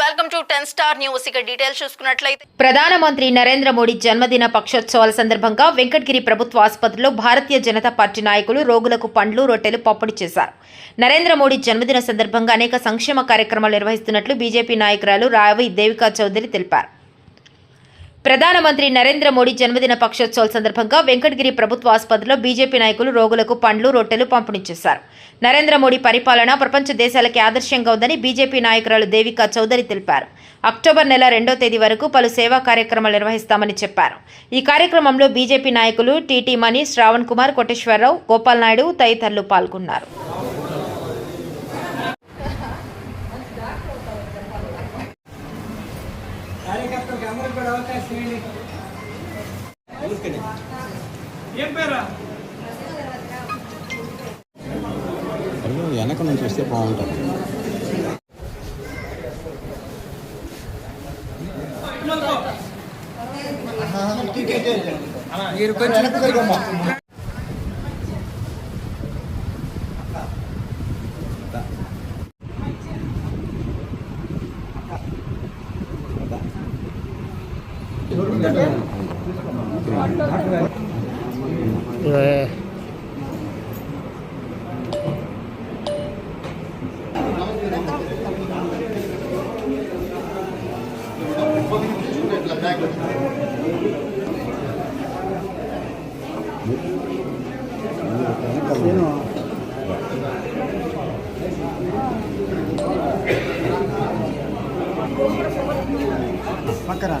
Welcome to ten star news. ఇక details చూసుకున్నట్లయితే ప్రధానమంత్రి నరేంద్ర మోడీ జన్మదిన పక్షోత్సవాల సందర్భంగా వెంకటగిరి ప్రభుత్వ ఆసుపత్రిలో భారతీయ జనతా పార్టీ నాయకులు రోగులకు పండ్లు రొట్టెలు పంపిణీ చేశారు. నరేంద్ర మోడీ జన్మదిన సందర్భంగా అనేక సంక్షేమ కార్యక్రమాలు నిర్వహిస్తున్నట్లు బీజేపీ నాయకురాలు రావి దేవికా చౌదరి తెలిపారు. ప్రధానమంత్రి నరేంద్ర మోడీ జన్మదిన పక్షోత్సవాల సందర్భంగా వెంకటగిరి ప్రభుత్వ ఆసుపత్రిలో బీజేపీ నాయకులు రోగులకు పండ్లు రొట్టెలు పంపిణీ చేశారు. నరేంద్ర మోడీ పరిపాలన ప్రపంచ దేశాలకి ఆదర్శంగా ఉందని బీజేపీ నాయకురాలు దేవికా చౌదరి తెలిపారు. అక్టోబర్ నెల రెండో తేదీ వరకు పలు సేవా కార్యక్రమాలు నిర్వహిస్తామని చెప్పారు. ఈ కార్యక్రమంలో బీజేపీ నాయకులు టీటీ మణి శ్రావణ్ కుమార్ కోటేశ్వరరావు గోపాల్ నాయుడు తదితరులు పాల్గొన్నారు. కార్యకర్తలకు అందరికి కూడా అవకాశం ఇవ్వండి. ఏం పేరా? వెనక నుంచి వస్తే బాగుంటుంది. మీరు కొంచెం えパカラ。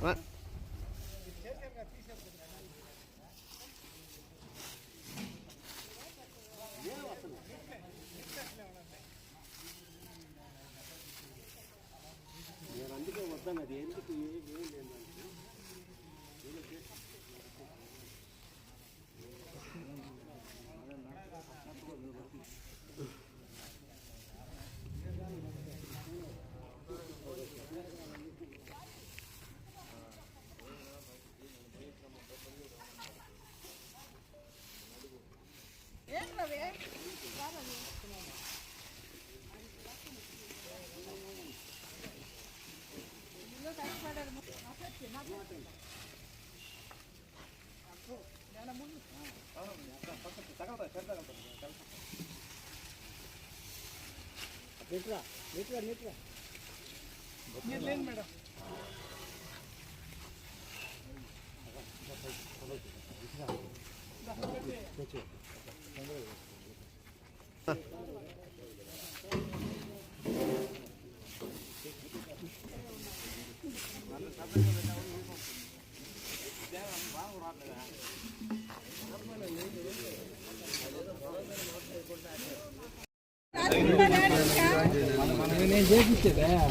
హైట్ అన్నా చెప్పు మీరు లేండి మేడం నేను చేపించేదా అదే madam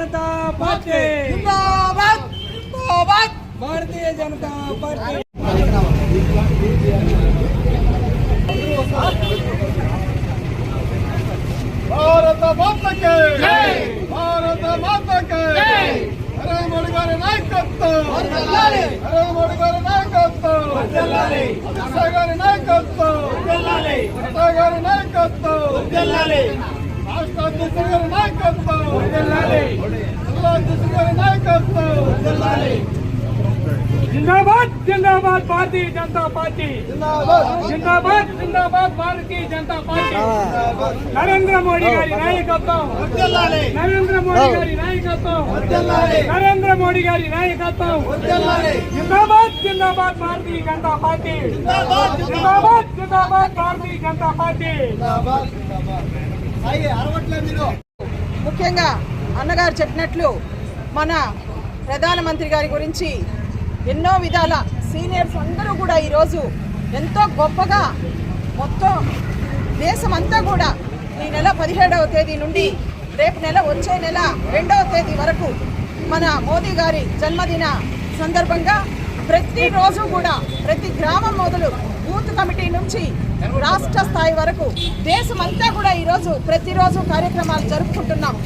Janata party Bharatiya Janata party భారత మాతకే భారత మాతకే నరేంద్ర మోడీ గారి నాయకత్వం నరేంద్ర మోడీ గారి నాయకత్వం అమిత్ షా నాయకత్వం అమిత్ షా గారి నాయకత్వం జిందాబాద్ జిందాబాద్ భారతీయ జనతా పార్టీ. జిందాబాద్ జిందాబాద్ భారతీయ జనతా పార్టీ. నరేంద్ర మోడీ గారి నాయకత్వం. నరేంద్ర మోడీ గారి నాయకత్వం. నరేంద్ర మోడీ గారి నాయకత్వం. జిందాబాద్ జిందాబాద్ భారతీయ జనతా పార్టీ. జిందాబాద్ జిందాబాద్ భారతీయ జనతా పార్టీ. ముఖ్యంగా అన్నగారు చెప్పినట్లు మన ప్రధానమంత్రి గారి గురించి ఎన్నో విధాల సీనియర్స్ అందరూ కూడా ఈరోజు ఎంతో గొప్పగా మొత్తం దేశం అంతా కూడా ఈ నెల పదిహేడవ తేదీ నుండి రేపు నెల వచ్చే నెల రెండవ తేదీ వరకు మన మోదీ గారి జన్మదిన సందర్భంగా ప్రతిరోజు కూడా ప్రతి గ్రామం మొదలు బూత్ కమిటీ నుంచి రాష్ట్ర స్థాయి వరకు దేశమంతా కూడా ఈరోజు ప్రతిరోజు కార్యక్రమాలు జరుపుకుంటున్నాం.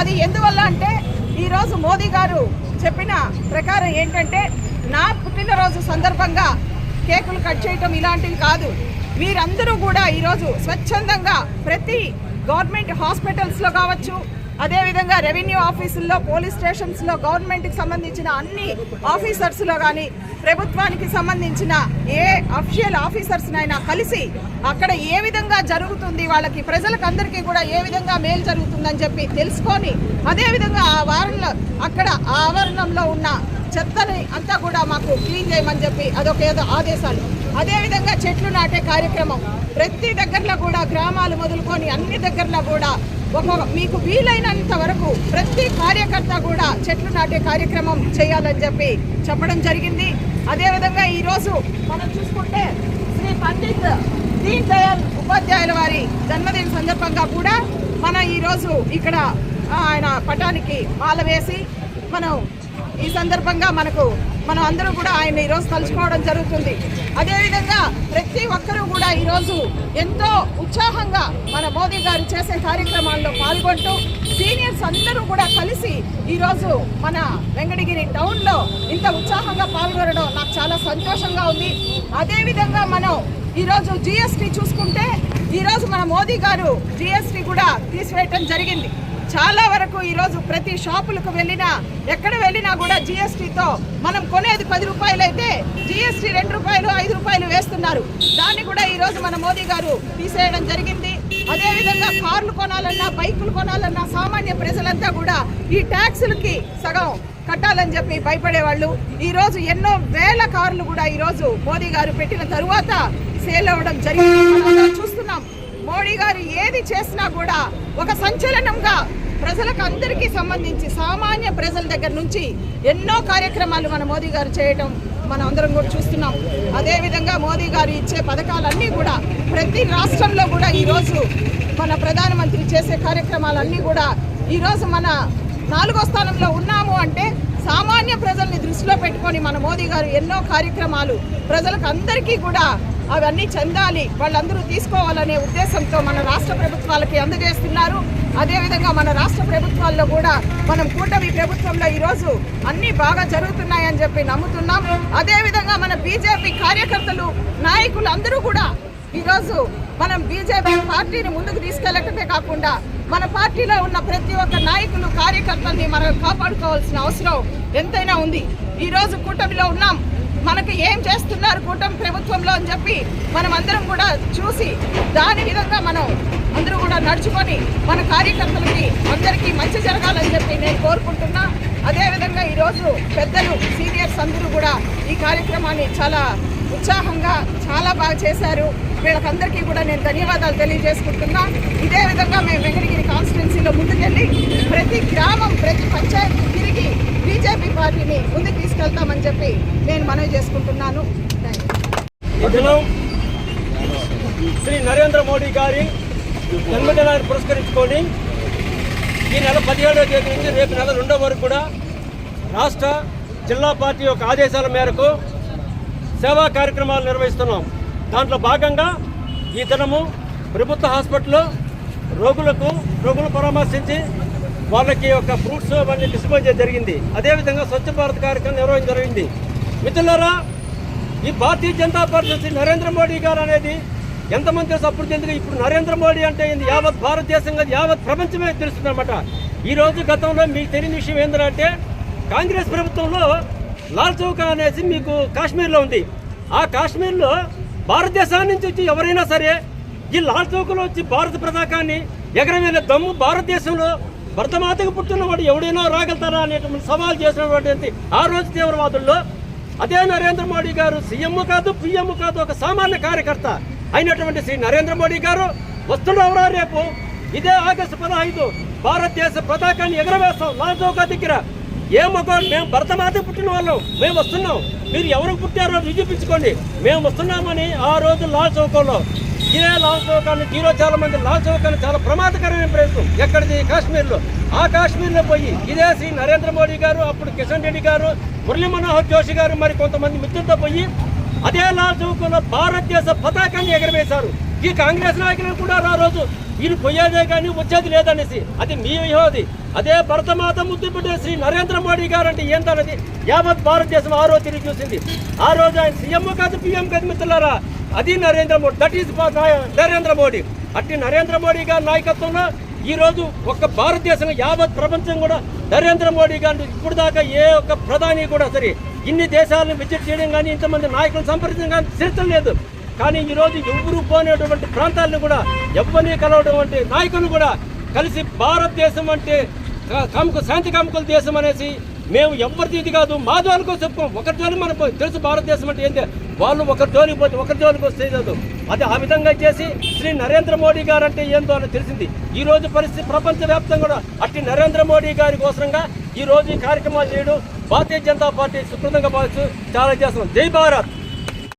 అది ఎందువల్ల అంటే ఈరోజు మోదీ గారు చెప్పిన ప్రకారం ఏంటంటే నా పుట్టినరోజు సందర్భంగా కేకులు కట్ చేయటం ఇలాంటివి కాదు. మీరందరూ కూడా ఈరోజు స్వచ్ఛందంగా ప్రతి గవర్నమెంట్ హాస్పిటల్స్లో కావచ్చు అదేవిధంగా రెవెన్యూ ఆఫీసుల్లో పోలీస్ స్టేషన్స్లో గవర్నమెంట్కి సంబంధించిన అన్ని ఆఫీసర్స్లో కానీ ప్రభుత్వానికి సంబంధించిన ఏ అఫిషియల్ ఆఫీసర్స్నైనా కలిసి అక్కడ ఏ విధంగా జరుగుతుంది వాళ్ళకి ప్రజలకందరికీ కూడా ఏ విధంగా మేలు జరుగుతుందని చెప్పి తెలుసుకొని అదేవిధంగా ఆ వారంలో అక్కడ ఆ ఆవరణంలో ఉన్న చెత్తని అంతా కూడా మాకు క్లీన్ చేయమని చెప్పి అదొక ఏదో ఆదేశాలు. అదేవిధంగా చెట్లు నాటే కార్యక్రమం ప్రతి దగ్గరలో కూడా గ్రామాలు మొదలుకొని అన్ని దగ్గరలో కూడా ఒక మీకు వీలైనంత వరకు ప్రతి కార్యకర్త కూడా చెట్లు నాటే కార్యక్రమం చేయాలని చెప్పి చెప్పడం జరిగింది. అదేవిధంగా ఈరోజు మనం చూసుకుంటే శ్రీ పండిత్ దీన్ దయాళ్ ఉపాధ్యాయుల వారి జన్మదిన సందర్భంగా కూడా మనం ఈరోజు ఇక్కడ ఆయన పటానికి మాల వేసి మనం ఈ సందర్భంగా మనకు మనం అందరూ కూడా ఆయన ఈరోజు తలుచుకోవడం జరుగుతుంది. అదేవిధంగా ప్రతి ఒక్కరూ కూడా ఈరోజు ఎంతో ఉత్సాహంగా మన మోదీ గారు చేసే కార్యక్రమాల్లో పాల్గొంటూ సీనియర్స్ అందరూ కూడా కలిసి ఈరోజు మన వెంకటగిరి టౌన్లో ఇంత ఉత్సాహంగా పాల్గొనడం నాకు చాలా సంతోషంగా ఉంది. అదేవిధంగా మనం ఈరోజు జిఎస్టీ చూసుకుంటే ఈరోజు మన మోదీ గారు జిఎస్టీ కూడా తీసివేయటం జరిగింది. చాలా వరకు ఈరోజు ప్రతి షాపులకు వెళ్ళినా ఎక్కడ వెళ్ళినా కూడా జిఎస్టీతో మనం కొనేది పది రూపాయలు అయితే జిఎస్టీ రెండు రూపాయలు ఐదు రూపాయలు వేస్తున్నారు. దాన్ని కూడా ఈరోజు మన మోదీ గారు తీసేయడం జరిగింది. అదేవిధంగా కార్లు కొనాలన్నా బైకులు కొనాలన్నా సామాన్య ప్రజలంతా కూడా ఈ ట్యాక్సులకి సగం కట్టాలని చెప్పి భయపడేవాళ్ళు. ఈరోజు ఎన్నో వేల కార్లు కూడా ఈ రోజు మోదీ గారు పెట్టిన తరువాత సేల్ అవ్వడం జరిగింది. మనం మోడీ గారు ఏది చేసినా కూడా ఒక సంచలనంగా ప్రజలకు అందరికీ సంబంధించి సామాన్య ప్రజల దగ్గర నుంచి ఎన్నో కార్యక్రమాలు మన మోదీ గారు చేయటం మనం అందరం కూడా చూస్తున్నాం. అదేవిధంగా మోదీ గారు ఇచ్చే పథకాలన్నీ కూడా ప్రతి రాష్ట్రంలో కూడా ఈరోజు మన ప్రధానమంత్రి చేసే కార్యక్రమాలన్నీ కూడా ఈరోజు మన నాలుగో స్థానంలో ఉన్నాము అంటే సామాన్య ప్రజల్ని దృష్టిలో పెట్టుకొని మన మోదీ గారు ఎన్నో కార్యక్రమాలు ప్రజలకు అందరికీ కూడా అవన్నీ చెందాలి వాళ్ళందరూ తీసుకోవాలనే ఉద్దేశంతో మన రాష్ట్ర ప్రభుత్వాలకి అందజేస్తున్నారు. అదేవిధంగా మన రాష్ట్ర ప్రభుత్వాల్లో కూడా మనం కూటమి ప్రభుత్వంలో ఈరోజు అన్నీ బాగా జరుగుతున్నాయని చెప్పి నమ్ముతున్నాం. అదేవిధంగా మన బీజేపీ కార్యకర్తలు నాయకులు అందరూ కూడా ఈరోజు మనం బీజేపీ పార్టీని ముందుకు తీసుకెళ్ళటమే కాకుండా మన పార్టీలో ఉన్న ప్రతి ఒక్క నాయకులు కార్యకర్తల్ని మనం కాపాడుకోవాల్సిన అవసరం ఎంతైనా ఉంది. ఈరోజు కూటమిలో ఉన్నాం. మనకు ఏం చేస్తున్నారు కూటమి ప్రభుత్వంలో అని చెప్పి మనం అందరం కూడా చూసి దాని విధంగా మనం అందరూ కూడా నడుచుకొని మన కార్యకర్తలకి అందరికీ మంచి జరగాలని చెప్పి నేను కోరుకుంటున్నా. అదేవిధంగా ఈరోజు పెద్దలు సీనియర్స్ అందరూ కూడా ఈ కార్యక్రమాన్ని చాలా ఉత్సాహంగా చాలా బాగా చేశారు. వీళ్ళకందరికీ కూడా నేను ధన్యవాదాలు తెలియజేసుకుంటున్నా. ఇదే విధంగా మేము వెంకటగిరి కాన్స్టిట్యున్సీలో ముందుకెళ్ళి ప్రతి గ్రామం ప్రతి పంచాయతీ తిరిగి బీజేపీ పార్టీని ముందుకు తీసుకెళ్తామని చెప్పి నేను మనవి చేసుకుంటున్నాను. శ్రీ నరేంద్ర మోడీ గారి జన్మదినాన్ని పురస్కరించుకొని ఈ నెల పదిహేడవ తేదీ నుంచి రేపు నెల రెండో వరకు కూడా రాష్ట్ర జిల్లా పార్టీ యొక్క ఆదేశాల మేరకు సేవా కార్యక్రమాలు నిర్వహిస్తున్నాం. దాంట్లో భాగంగా ఈ దినము ప్రభుత్వ హాస్పిటల్లో రోగులకు రోగులు పరామర్శించి వాళ్ళకి ఒక ఫ్రూట్స్ అవన్నీ డిస్పోజ్ జరిగింది. అదేవిధంగా స్వచ్ఛ భారత్ కార్యక్రమం నిర్వహించడం జరిగింది. మిత్రులారా ఈ భారతీయ జనతా పార్టీ నరేంద్ర మోడీ గారు అనేది ఎంతమంది తెలుసు? అప్పుడు ఇప్పుడు నరేంద్ర మోడీ అంటే ఏంది? యావత్ భారతదేశం కాదు యావత్ ప్రపంచమే తెలుస్తుందన్నమాట. ఈరోజు గతంలో మీకు తెలియని విషయం ఏంటంటే కాంగ్రెస్ ప్రభుత్వంలో లాల్ చౌక అనేసి మీకు కాశ్మీర్లో ఉంది. ఆ కాశ్మీర్లో భారతదేశాన్ని నుంచి వచ్చి ఎవరైనా సరే ఈ లాల్ చౌకలో వచ్చి భారత పతాకాన్ని ఎగరమైన దమ్ము భారతదేశంలో భరతమాతకు పుట్టినవాడు ఎవడైనా రాగలుగుతారా అనేటువంటి సవాల్ చేసినటువంటి ఆ రోజు తీవ్రవాదుల్లో అదే నరేంద్ర మోడీ గారు సీఎం కాదు పిఎం కాదు ఒక సామాన్య కార్యకర్త అయినటువంటి శ్రీ నరేంద్ర మోడీ గారు వస్తుండవరా రేపు. ఇదే ఆగస్టు పదహైదు భారతదేశ పతాకాన్ని ఎగరవేస్తాం లాల్ చౌకా దగ్గర. ఏ మొగ మేము భరతమాత పుట్టిన వాళ్ళం. మేము వస్తున్నాం. మీరు ఎవరు పుట్టారో నిరూపించుకోండి. మేము వస్తున్నామని ఆ రోజు లాల్ చౌకంలో ఇదే లాల్ చౌకాన్ని తీరో చాలా మంది లాల్ చౌకాన్ని చాలా ప్రమాదకరమైన ప్రయత్నం. ఎక్కడిది? కాశ్మీర్లో. ఆ కాశ్మీర్లో పోయి ఇదే శ్రీ నరేంద్ర మోడీ గారు అప్పుడు కిషన్ రెడ్డి గారు మురళీ మనోహర్ జోషి గారు మరి కొంతమంది మిత్రులతో పోయి అదే లాల్ చౌకంలో భారతదేశ పతాకాన్ని ఎగరవేశారు. ఈ కాంగ్రెస్ నాయకులను కూడా ఆ రోజు వీరు పోయేదే కానీ వచ్చేది లేదనేసి. అది మీ వ్యూహది అదే భరతమాత ముద్దు పెట్టే శ్రీ నరేంద్ర మోడీ గారు అంటే ఏంటన్నది యావత్ భారతదేశం ఆ రోజు తిరిగి చూసింది. ఆ రోజు ఆయన సీఎం కాదు పిఎం కాదు మిత్రులారా? అది నరేంద్ర మోడీ దట్ ఈస్ నరేంద్ర మోడీ. అట్టి నరేంద్ర మోడీ గారి నాయకత్వంలో ఈరోజు ఒక్క భారతదేశం యావత్ ప్రపంచం కూడా నరేంద్ర మోడీ గారు ఇప్పుడు దాకా ఏ ఒక్క ప్రధాని కూడా సరే ఇన్ని దేశాలను విజిట్ చేయడం కానీ ఇంతమంది నాయకులను సంప్రదించడం కానీ చరిత్ర లేదు. కానీ ఈ రోజు ఎవరు పోనేటువంటి ప్రాంతాలను కూడా ఎవరిని కలవడం అంటే నాయకులు కూడా కలిసి భారతదేశం అంటే కాముక శాంతి కాముకుల దేశం అనేసి మేము ఎవరిది ఇది కాదు. మా జోలికి చెప్పుకోం ఒకరి మనకు తెలుసు భారతదేశం అంటే ఏంటి? వాళ్ళు ఒకరి జోలికి పోతే ఒకరి జోలికి వస్తే లేదు అది ఆ విధంగా చేసి శ్రీ నరేంద్ర మోడీ గారు అంటే ఏందో అని తెలిసింది. ఈ రోజు పరిస్థితి ప్రపంచవ్యాప్తంగా కూడా అట్టి నరేంద్ర మోడీ గారి కోసంగా ఈ రోజు ఈ కార్యక్రమాలు చేయడం భారతీయ జనతా పార్టీ సుకృతంగా భావిస్తూ చాలా చేస్తున్నాం. జై భారత్!